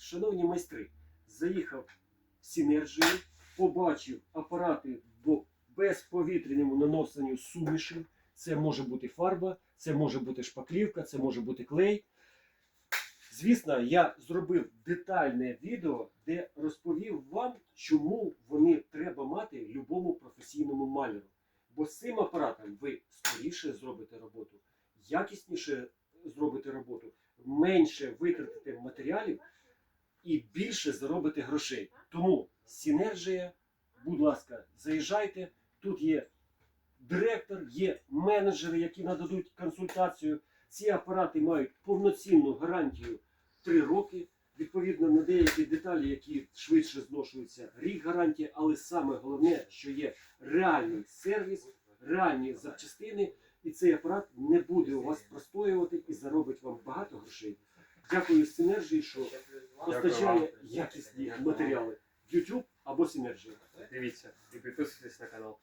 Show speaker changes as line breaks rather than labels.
шановні майстри, заїхав в Сінержію, побачив апарати по безповітряному наносенню суміші. Це може бути фарба, це може бути шпаклівка, це може бути клей. Звісно, я зробив детальне відео, де розповів вам, чому вони треба мати любому професійному маляру. Бо з цим апаратом ви скоріше зробите роботу, якісніше зробите роботу, менше витратите матеріалів і більше заробите грошей. Тому синергія, будь ласка, заїжджайте. Тут є директор, є менеджери, які нададуть консультацію. Ці апарати мають повноцінну гарантію 3 роки. Відповідно на деякі деталі, які швидше зношуються, рік гарантії, але саме головне, що є реальний сервіс, реальні запчастини, і цей апарат не буде у вас простоювати і заробить вам багато грошей. Дякую Синержії, що постачає якісні матеріали. YouTube або Synergy.
Дивіться і підписуйтесь на канал.